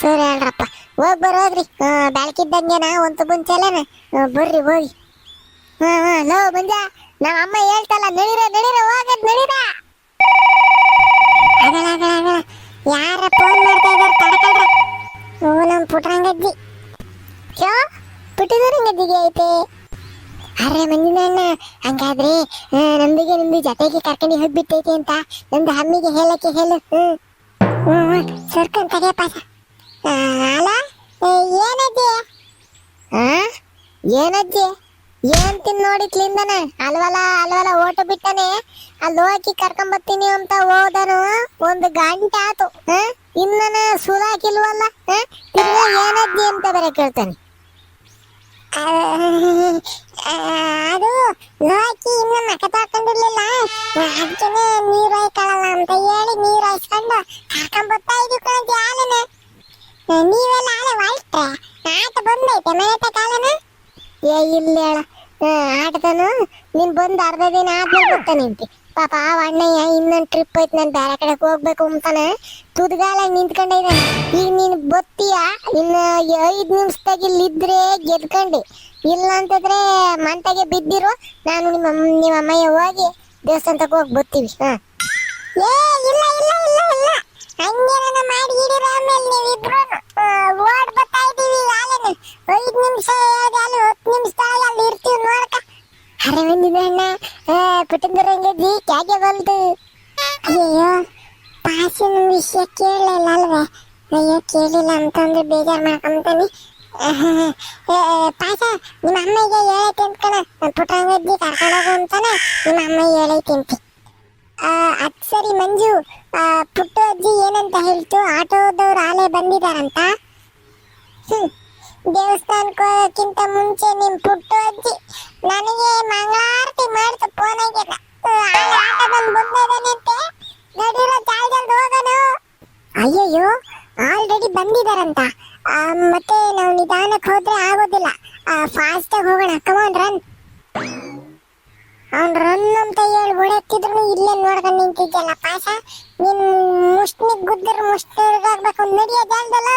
ಸರಿ ಹೇಳ್ರಪ್ಪ. ಹೋಗ್ ಬರೋದ್ರಿ ಬೆಳಕಿದ್ದಂಗೆನ ಒಂದು ಮುಂಚೆಲೆನ? ಬರ್ರಿ ಹೋಗಿ. ಹಾ ಹಾ ಲೋ, ಮುಂಜ ನಮ್ಮ ಅಮ್ಮ ಹೇಳ್ತಲ್ಲ, ನಡೀರ ನಡೀರ ಹೋಗದ್ ನಡೀರ. ಆಗಲ್ಲ ಆಗಲ್ಲ ಆಗಲ್ಲ. ಯಾರ ಫೋನ್ ಮಾಡ್ತಾ ಇದಾರೆ ತಡಕಲ್ರ. ಓ ನಮ್ಮ ಪುಟ್ರಂಗಜ್ಜಿ. ಯೋ ಪುಟ್ಟದರಂಗಜ್ಜಿಗೆ ಐತೆ. ಅರೆ ಮಂಜುನಣ್ಣ, ಹಂಗಾದ್ರೆ ನಮ್ದಿಗೆ ನಿಮ್ದು ಜೊತೆಗೆ ಕರ್ಕೊಂಡು ಹೋಗ್ಬಿಟ್ಟೈತೆ ಅಂತ. ನಮ್ದು ಅಮ್ಮಿಗೆ ಹೇಳಕ್ಕೆ ಹೇಳು. ಹ್ಮ್. ಹ್ಮ್ ಸರ್ಕೊಂಡ್ ತಡೆಯಪ್ಪ ಅಲ್ಲ ಏನಜ್ಜಿ? ಆ? ಏನಜ್ಜಿ? ಏನ್ ತಿನ್ ನೋಡಿತ್ಲಿಂದನ ಅಲ್ವಲ ಅಲ್ವಲ, ಓಟ ಬಿಟ್ಟನೆ. ಅಲ್ಲಿ ಹೋಗಿ ಕರ್ಕೊಂಡ್ ಬರ್ತೀನಿ ಅಂತ ಹೋದನು. ಒಂದು ಗಂಟೆ ಆತು. ಇನ್ನ ಸುಲಾಕಿಲ್ವಲ್ಲ? ತಿರ್ಗಾ ಏನಜ್ಜಿ ಅಂತ ಬೇರೆ ಕೇಳ್ತಾನೆ. ಅದು ಲೋಕಿ ಇನ್ನು ಮಕ ತಾಕೊಂಡಿರ್ಲಿಲ್ಲ ಅದಕ್ಕೆ ನೀರು ಹಾಯ್ಕೊಳ್ಳಲ್ಲ ಅಂತ ಹೇಳಿ ನೀರು ಹಾಯ್ಸ್ಕೊಂಡು ಕಣಜ್ಜಿ ಹಾಲನ ನೀವೆಲ್ಲ ಹಾಲೆ ವಾಯ್ಸ್ಟ್ರೆ ಆಟ ಬಂದೈತೆ ಮನೆ ಕಾಲನ? ಏ ಇಲ್ಲ ಹೇಳ ಆಟದನು. ನೀನ್ ಬಂದು ಅರ್ಧ ದಿನ ಆದ್ಮೇಲೆ ಬರ್ತಾನೆ ಅಂತಿ ಪಾಪ ಆ ಅಣ್ಣಯ್ಯ ಇನ್ನೊಂದು ಟ್ರಿಪ್ ಐತೆ ನಾನು ಬೇರೆ ಕಡೆ ಹೋಗ್ಬೇಕು ಅಂತಾನೆ. ತುದ್ಗಾಲ ನಿಂತ್ಕೊಂಡಿದ್ದೆ ಈಗ ನೀನು ಬತ್ತೀಯ? ಇನ್ನು ಐದು ನಿಮಿಷದಾಗ ಇಲ್ಲಿದ್ರೆ ಗೆದ್ಕೊಂಡೆ. ಇಲ್ಲ ಅಂತಂದ್ರೆ ಮಂಟಗೆ ಬಿದ್ದಿರು. ನಾನು ನಿಮ್ಮ ನಿಮ್ಮ ಅಮ್ಮಯ್ಯ ಹೋಗಿ ದೇವಸ್ಥಾನಕ್ಕೆ ಹೋಗಿ ಬರ್ತೀವಿ ಹಾ. ಏ ಇಲ್ಲ ಇಲ್ಲ ಇಲ್ಲ ಇಲ್ಲ. ಹಂಗೇನ ಮಾಡಿ ಹಿಡಿರ ಆಮೇಲೆ ನೀವಿಬ್ರು. ನಿಮಿಷ ಅಲ್ಲಿ ಹತ್ತು ಅಲ್ಲಿ ಇರ್ತೀವಿ ಪುಟ್ಟಂದ್ರಂಗಜ್ಜಿ ಕ್ಯಾಗೆ ಬಲ್ದು ಅಯ್ಯಯ್ಯೋ, ಪಾಸಿನ ವಿಷಯ ಕೇಳಲಿಲ್ಲ ಅಲ್ವೇ ಅಯ್ಯೋ, ಕೇಳಿಲ್ಲ ಅಂತಂದ್ರೆ ಬೇಜಾರು ಮಾಡ್ಕೊಂತಾನೆ ಪಾಸ, ನಿಮ್ಮ ಅಮ್ಮಗೆ ಹೇಳೈತೆ ಅಂತ ಕಣ. ಪುಟ್ಟಂಗಜ್ಜಿ ಕರ್ಕೊಂಡೋಗು ಅಂತಾನೆ ನಿಮ್ಮ ಅಮ್ಮ ಹೇಳೈತೆ ಅಂತೆ. ಅದ್ ಸರಿ ಮಂಜು. ಪುಟ್ಟು ಅಜ್ಜಿ ಏನಂತ ಹೇಳ್ತು? ಆಟೋದವ್ರು ಆಲೆ ಬಂದಿದಾರಂತ ಹ್ಮ್ ದೇವಸ್ಥಾನಕ್ಕೋಕ್ಕಿಂತ ಮುಂಚೆ ನಿಮ್ ಪುಟ್ಟು ಅಜ್ಜಿ ನನಗೆ ಮಂಗಳಾರತಿ ಮಾಡ್ತು ಫೋನ್ ಆಟೋದಲ್ಲಿ ಬಂದಿದ್ದಾನಂತೆ ನಡೀರೋ ಜಾಗದಲ್ಲಿ ಹೋಗೋಣ ಅಯ್ಯಯ್ಯೋ ಆಲ್ರೆಡಿ ಬಂದಿದಾರಂತ. ಮತ್ತೆ ನಾವು ನಿಧಾನಕ್ಕೆ ಹೋದ್ರೆ ಆಗೋದಿಲ್ಲ. ಫಾಸ್ಟ್ ಆಗಿ ಹೋಗೋಣ. ಕಮಾನ್ ರನ್ ಅವ್ನು ರನ್ ಅಂತ ಹೇಳಿ ಹೊಡೆತ್ತಿದ್ರು ಇಲ್ಲೇ ನೋಡ್ಕೊಂಡು ನಿಂತಿದ್ದಲ್ಲ ಪಾಸ ನಿನ್ ಮುಷ್ಣಿಗ್ ಗುದ್ದರು ಮುಷ್ಟಿರ್ಗಾಗ್ಬೇಕು ನಡಿಯೋ ಜಾಲದಲ್ಲ.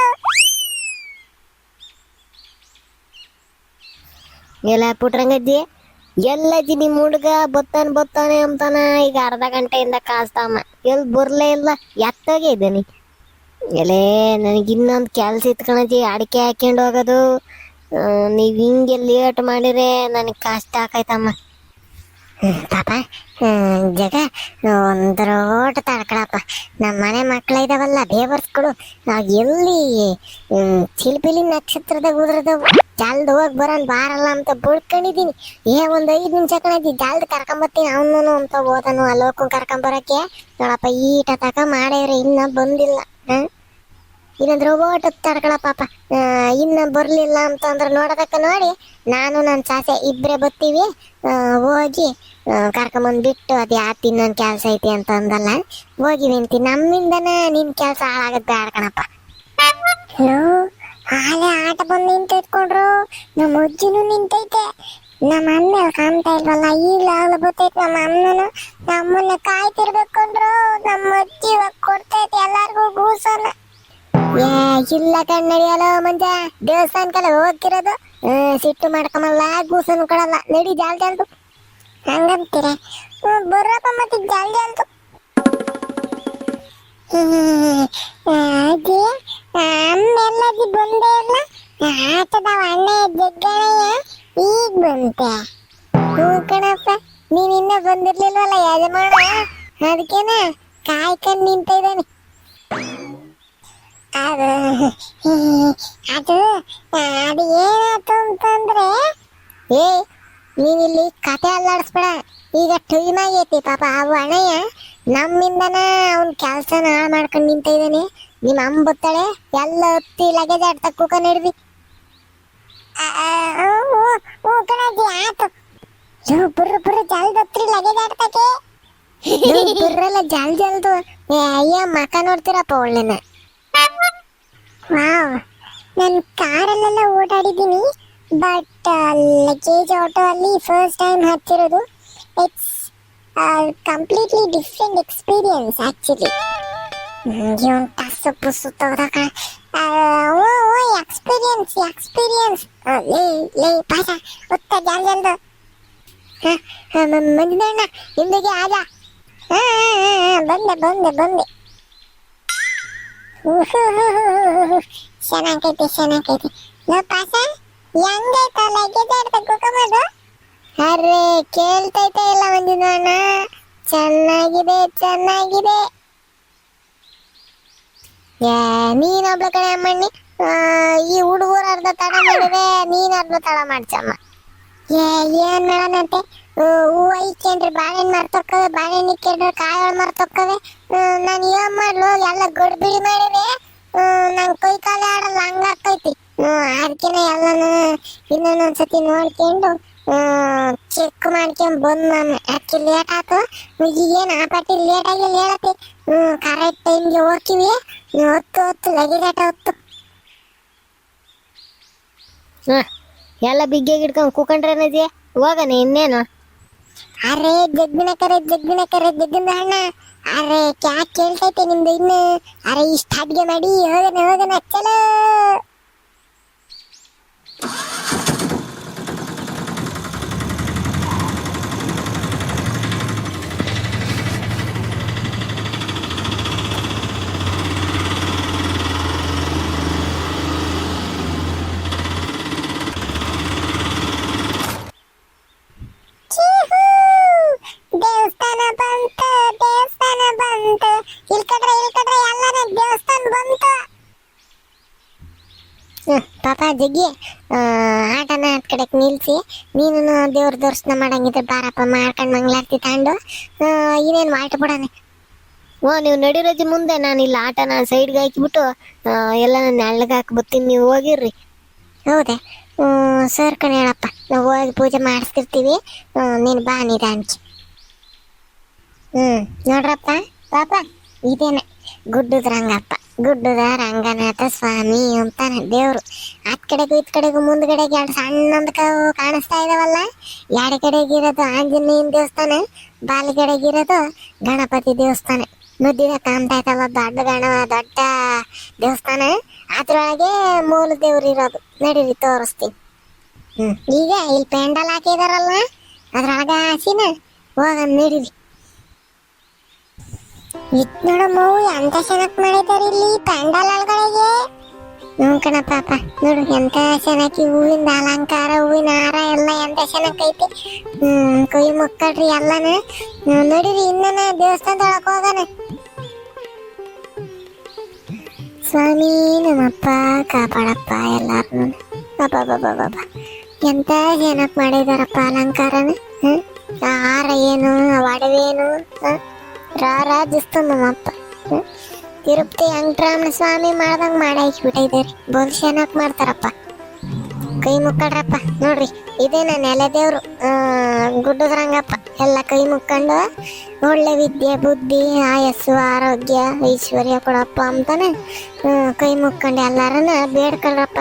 ಎಲ್ಲ ಪುಟ್ರಂಗಜ್ಜಿ ಎಲ್ಲಜ್ಜಿ ನಿಮ್ಮ ಹುಡುಗ ಬತ್ತಾನ ಬತ್ತಾನೆ ಅಂತಾನ? ಈಗ ಅರ್ಧ ಗಂಟೆಯಿಂದ ಕಾಸ್ತಾಮ. ಎಲ್ಲಿ ಬರ್ಲೇ ಇಲ್ಲ, ಎತ್ತಾಗೆ ಇದ್ದಾನೆ. ಎಲೇ ನನಗೆ ಇನ್ನೊಂದು ಕೆಲಸ ಇತ್ಕಣಜ್ಜಿ ಅಡಿಕೆ ಹಾಕ್ಯಂಡು ಹೋಗೋದು. ನೀವು ಹಿಂಗೆ ಲೇಟ್ ಮಾಡಿದ್ರೆ ನನಗೆ ಕಷ್ಟ ಆಕೈತಮ್ಮ. ಪಾಪ. ಜಗ ಒಂದು ರೋಟ ತಡ್ಕೊಳಪ್ಪ. ನಮ್ಮ ಮನೆ ಮಕ್ಳ ಇದಾವಲ್ಲ ಬೇವರ್ಸ್ಗಳು ನಾವು ಎಲ್ಲಿ ಚಿಲ್ಪಿಲಿ ನಕ್ಷತ್ರದ ಉದ್ರದವು. ಜಾಲ್ದ ಹೋಗಿ ಬರೋನ್ ಬಾರಲ್ಲ ಅಂತ ಬುಡ್ಕೊಂಡಿದೀನಿ ಏ ಒಂದ್ ಐದ್ ನಿಮಿಷ ಕಣದಿ ಜಾಲ್ದ ಕರ್ಕೊಂಬತ್ತೀನಿ ಅವನು ಅಂತ ಹೋದನು ಅಲ್ಲೋಕು ಕರ್ಕೊಂಬರಕ್ಕೆ ನೋಡಪ್ಪ ಈಟ ತಕ ಮಾಡ್ಯಾರ ಇನ್ನ ಬಂದಿಲ್ಲ. ಇನ್ನೊಂದು ರೋಬೋಟ್ ತಡ್ಕೊಳ ಪಾಪ. ಇನ್ನ ಬರ್ಲಿಲ್ಲ ಅಂತಂದ್ರೆ ನೋಡೋದಕ್ಕೆ ನೋಡಿ. ನಾನು ನನ್ನ ಸಾಸೆ ಇಬ್ಬರೇ ಬರ್ತೀವಿ ಹೋಗಿ ಆ, ಕರ್ಕೊಂಬಂದ್ ಬಿಟ್ಟು ಅದು ಯಾತ್ ಇನ್ನೊಂದು ಕೆಲಸ ಐತಿ ಅಂತ ಅಂದಲ್ಲ. ಹೋಗಿ ನಿಂತಿ ನಮ್ಮಿಂದನ ನಿನ್ ಕೆಲಸ ಹಾಳಾಗತ್ತೆ ಬೇಡ ಕಣಪ್ಪ. ಹಲೋ ಆಟ ಬಂದು ನಿಂತಿಟ್ಕೊಂಡ್ರು. ನಮ್ಮ ಅಜ್ಜಿನು ನಿಂತೈತೆ. ನಮ್ಮ ಅಮ್ಮ ಕಾಣ್ತಾ ಇಲ್ವಲ್ಲ ಈಗ ಬರ್ತೈತೆ ನಮ್ಮ ಅಮ್ಮನು ನಮ್ಮನ್ನ ಕಾಯ್ತಿರ್ಬೇಕಂದ್ರು ನಮ್ಮ ಅಜ್ಜಿ ಇವಾಗ ಕೊಡ್ತೈತೆ ಎಲ್ಲಾರ್ಗೂ ಗೂಸನ ಏ ಇಲ್ಲ ಕಣ್ಣಡಿಯಲ್ಲ ಮಂಜ. ದೇವಸ್ಥಾನಕ್ಕೆಲ್ಲ ಹೋಗ್ತಿರೋದು. ಆ, ಸಿಟ್ಟು ಮಾಡ್ಕೊಂಬಲ್ಲ ಗೂಸನು ಕೊಡಲ್ಲ. ನಡಿ ಜಾಲ್ ಜಾಲ್ದು ಹಂಗಂತೀರ? ಬರ್ರಪ್ಪ ಮತ್ತೆ ಜಾಲ್ ಜಾಲ್ದು ಆ, ಅಜ್ಜಿ. ಎಲ್ಲಜ್ಜಿ ಬಂದೇ ಇಲ್ಲ. ಆಟದವ ಅಣ್ಣ ಜಗ್ಗಣಯ್ಯ ಈಗ ಬಂತೆ. ಹ್ಞೂ ಕಣಪ್ಪ, ನೀನ್ ಇನ್ನ ಬಂದಿರ್ಲಿಲ್ವಲ್ಲ ಯಜಮಾನ? ಅದಕ್ಕೇನ ಕಾಯ್ಕೊಂಡು ನಿಂತ ಇದ್ದಾನೆ. ಅದು ಅದು ಅದು ಏನಾಯ್ತು ಅಂತಂದ್ರೆ ಏ ನೀನಿಲ್ಲಿ ಕತೆ ಅಲ್ಲಾಡಿಸ್ಬೇಡ. ಈಗ ಟೈಮ್ ಆಗೈತಿ ಪಾಪ ಅವು ಅಣ್ಣಯ್ಯ. ನಮ್ಮಿಂದನ ಅವ್ನ ಕೆಲಸನ ಹಾಳು ಮಾಡ್ಕೊಂಡು ನಿಂತ ಇದ್ದಾನೆ. ನಿಮ್ಮ ಅಮ್ಮ ಬತ್ತಾಳೆ ಎಲ್ಲ ಹತ್ತಿ ಲಗೇಜ್ ಆಡ್ತಾ ಕೂಕ ಹಿಡ್ದಿ. ಆತು. ಯೋ, ಬುರ್ರ ಬುರ್ರ, ಜಲ್ದ ಹತ್ರಿ ಲಗೇಜ್ ಆಡ್ತಕ್ಕೆ. ಬುರ್ರಲ್ಲ ಜಲ್ ಜಲ್ದು ಏ, ಅಯ್ಯ, ಮಕ ನೋಡ್ತೀರಪ್ಪ ಒಳ್ಳೆನ. ವಾವ್. ನಾನು ಕಾರಲ್ಲೆಲ್ಲ ಓಡಾಡಿದ್ದೀನಿ. ಬಟ್ ಲಗೇಜ್ ಆಟೋ ಅಲ್ಲಿ first time ಹತ್ತಿರೋದು. It's completely different experience actually even ಟಸ್ಸು ಪುಸ್ಸು ತೆಗ್ದಕ ಓ ಓ ಎಕ್ಸ್ಪೀರಿಯನ್ಸ್ ಎಕ್ಸ್ಪೀರಿಯನ್ಸ್ ಲೇ ಲೇ ಪಾಸ ಒತ್ತ ಜಲ್ ಜಲ್ದು ಮಂಜಣ್ಣ ಹಿಂದಿಗೆ ಆಗ ಹಾ, ಹಾ, ಹಾ, ಹಾ, ಬಂದೆ ಬಂದೆ. ಬಂದೆ ಚೆನ್ನಾಗೈತಿ ಚೆನ್ನಾಗೈತಿ ಲೋ ಪಾಸ ಹೆಂಗೈತ ಲಗೇಜ್ ಆಡ್ತ ಕುಕಮದು ಅರೆ ಕೇಳ್ತೈತೆ ಇಲ್ಲ ಮಂಜಣ್ಣ ಚೆನ್ನಾಗಿದೆ ಚೆನ್ನಾಗಿದೆ ಏ ಒಬ್ಳ ಕಡೆ ಅಮ್ಮಣ್ಣಿ. ಈ ಹುಡುಗರು ಅರ್ಧ ತಡ ಮಾಡಿದೆ ನೀನ್ ಅರ್ಧ ತಡ ಮಾಡ್ಸಮ್ಮ. ಏ, ಏನ್ ಮಾಡೋಣಂತೆ ಹೂವ ಇಕ್ಕೇನ್ರಿ ಬಾಳೆಹಣ್ಣು ಮರ್ತೊಕ್ಕವೆ ಬಾಳೆಹಣ್ಣು ಇಕ್ಕೇನ್ರಿ ಕಾಳುಗಳು ಮರ್ತೊಕ್ಕವೆ ನಾನು ಏನ್ ಮಾಡ್ಲು, ಎಲ್ಲ ಗಡ್ಬಿಡಿ ಮಾಡಿದೆ. ನಂಗೆ ಕೈ ಕಾಲು ಆಡಲ್ಲ ಹಂಗಾಕೈತಿ ಅದಕ್ಕೆನೆ ಎಲ್ಲಾನು. ಇನ್ನೊಂದೊಂದ್ಸತಿ ನೋಡ್ಕೊಂಡು ಚೆಕ್ ಮಾಡ್ಕೊಂಡ್ ಬಂದ್ ನಾನು ಅಕ್ಕಿ ಲೇಟ್ ಆತು. ಏನ್ ಆ ಪಾಟಿ ಲೇಟ್ ಆಗಿ ಹೇಳತ್ತೆ ಕರೆಕ್ಟ್ ಟೈಮ್ಗೆ ಹೋಗ್ತೀವಿ. ಹೊತ್ತು ಹೊತ್ತು ಲಗೇಜ್ ಆಟ ಹೊತ್ತು. ಎಲ್ಲ ಎಲ್ಲ ಬಿಗ್ಗೆಗೆ ಹಿಡ್ಕೊಂಡು ಕೂಕೊಂಡ್ರೇನದಿ ಹೋಗಣ ಇನ್ನೇನು? ಅರೆ ಜಗ್ಗಿನ ಕರೆ ಜಗ್ಗಿನ ಕರೆ ಜಗ್ಗಿನ ಅಣ್ಣ. ಅರೆ ಕ್ಯಾಕ್ ಕೇಳ್ತೈತೆ ನಿಮ್ದು ಇನ್ನು? ಅರೆ ಇಷ್ಟ ಅಡ್ಗೆ ಮಾಡಿ ಹೋಗನ ಹೋಗನ ಚಲೋ ಚೀಹೂ! ದೇವಸ್ಥಾನ ಬಂತು ದೇವಸ್ಥಾನ ಬಂತು ಇಲ್ಕಡ್ರೆ ಇಲ್ಕಡ್ರೆ ಎಲ್ಲಾನ ದೇವಸ್ಥಾನ ಬಂತು ಹ್ಮ್, ಪಾಪ ಜಗ್ಗಿ ಆಟನ ಹತ್ ಕಡೆಕ್ ನಿಲ್ಸಿ ನೀನು ದೇವ್ರ ದರ್ಶನ ಮಾಡಂಗಿದ್ರೆ ಬಾರಪ್ಪ ಮಾಡ್ಕೊಂಡು ಮಂಗ್ಲಾರ್ತಿ ತಗೊಂಡು ಇನ್ನೇನು ಮಾಡ್ಬಿಡೋಣ ಬಿಡೋಣ. ಓ ನೀವು ನಡಿರೋಜಿ ಮುಂದೆ ನಾನು ಇಲ್ಲಿ ಆಟನ ಸೈಡ್ಗೆ ಹಾಕಿಬಿಟ್ಟು ಎಲ್ಲ ನೆಳ್ಳಗೆ ಹಾಕಿ ಬರ್ತೀನಿ ನೀವು ಹೋಗಿರ್ರಿ. ಹೌದಾ? ಸರ್ ಕಣೆ ಹೇಳಪ್ಪ ನಾವು ಹೋಗಿ ಪೂಜೆ ಮಾಡಿಸ್ತಿರ್ತೀವಿ ನೀನು ಬಾ ನಿಧಾನಕ್ಕೆ ಹ್ಞೂ ನೋಡ್ರಪ್ಪ ಪಾಪ ಇದೇನೆ. ಗುಡ್ಡದ ರಂಗಪ್ಪ ಗುಡ್ಡದ ರಂಗನಾಥ ಸ್ವಾಮಿ ಅಂತ ದೇವ್ರು. ಆತ್ ಕಡೆಗೂ ಇತ್ ಕಡೆಗೂ ಮುಂದ್ಗಡೆಗೆ ಎರಡು ಸಣ್ಣಂದ ಕಾಣಿಸ್ತಾ ಇದಾವಲ್ಲ? ಎಡ ಕಡೆಗಿರೋದು ಆಂಜನೇಯನ ದೇವಸ್ಥಾನ ಬಾಲ್ಗಡೆಗಿರೋದು ಗಣಪತಿ ದೇವಸ್ಥಾನ. ಮುದ್ದಿನ ಕಾಣ್ತಾ ಇತ್ತಲ್ಲ ದೊಡ್ಡ ಗಣ ದೊಡ್ಡ ದೇವಸ್ಥಾನ. ಅದ್ರೊಳಗೆ ಮೂಲ ದೇವ್ರು ಇರೋದು. ನಡೀರಿ, ತೋರಿಸ್ತೀನಿ. ಹ್ಮ್. ಈಗ ಇಲ್ಲಿ ಪೆಂಡಲ್ ಹಾಕಿದಾರಲ್ಲ, ಅದ್ರೊಳಗೆ ಹಾಸಿನ ಹೋಗ ನಡೀರಿ. ಇದ್ ನೋಡಮ್ಮವು ಎಂತ ಚೆನ್ನಾಗಿ ಮಾಡಿದಾರೆ ಇಲ್ಲಿ ಪ್ಯಾಂಡಲ್ ಒಳಗಡೆಗೆ? ಕಣ ಪಾಪ ನೋಡು, ಎಂತ ಚೆನ್ನಾಗಿ ಹೂವಿಂದ ಅಲಂಕಾರ, ಹೂವಿನ ಹಾರ ಎಲ್ಲ ಎಂತ ಚೆನ್ನಾಗೈತಿ ಹ್ಮ್, ಕೈ ಮುಕ್ಕಡ್ರಿ ಎಲ್ಲಾನ. ನೋಡಿರಿ, ಇನ್ನನ ದೇವಸ್ಥಾನದೊಳಗೆ ಹೋಗಣ ಸ್ವಾಮಿ, ನಮ್ಮಪ್ಪ ಕಾಪಾಡಪ್ಪ ಎಲ್ಲಾರನು ಬಾಬಾ ಬಾಬಾ ಬಾಬಾ ಎಂತ ಚೆನ್ನಾಗಿ ಮಾಡಿದಾರಪ್ಪ ಅಲಂಕಾರನ? ಹಾರ ಏನು ಆ ಒಡವೆ ಏನು? ಹ? ರಾರಾಜಿಸ್ತು ನಮ್ಮಪ್ಪ? ತಿರುಪತಿ ವೆಂಕಟರಮಣ ಸ್ವಾಮಿ ಮಾಡ್ದಂಗ್ ಮಾಡಾಕ್ಬಿಟ್ಟಿದ್ದಾರೆ ಬಹು ಚೆನ್ನಾಗ್ ಮಾಡ್ತಾರಪ್ಪ. ಕೈ ಮುಕ್ಕಡ್ರಪ್ಪ ನೋಡ್ರಿ ಇದೇನ ನೆಲೆ ದೇವ್ರು. ಗುಡ್ಡದ್ರಂಗಪ್ಪ. ಗುಡ್ಡದ ರಂಗಪ್ಪ ಎಲ್ಲ ಕೈ ಮುಕ್ಕೊಂಡು ಒಳ್ಳೆ ವಿದ್ಯೆ, ಬುದ್ಧಿ, ಆಯಸ್ಸು, ಆರೋಗ್ಯ, ಐಶ್ವರ್ಯ ಕೊಡಪ್ಪ ಅಂತಾನೆ ಕೈ ಮುಕ್ಕೊಂಡು ಎಲ್ಲಾರನ್ನ ಬೇಡ್ಕೊಳ್ರಪ್ಪ.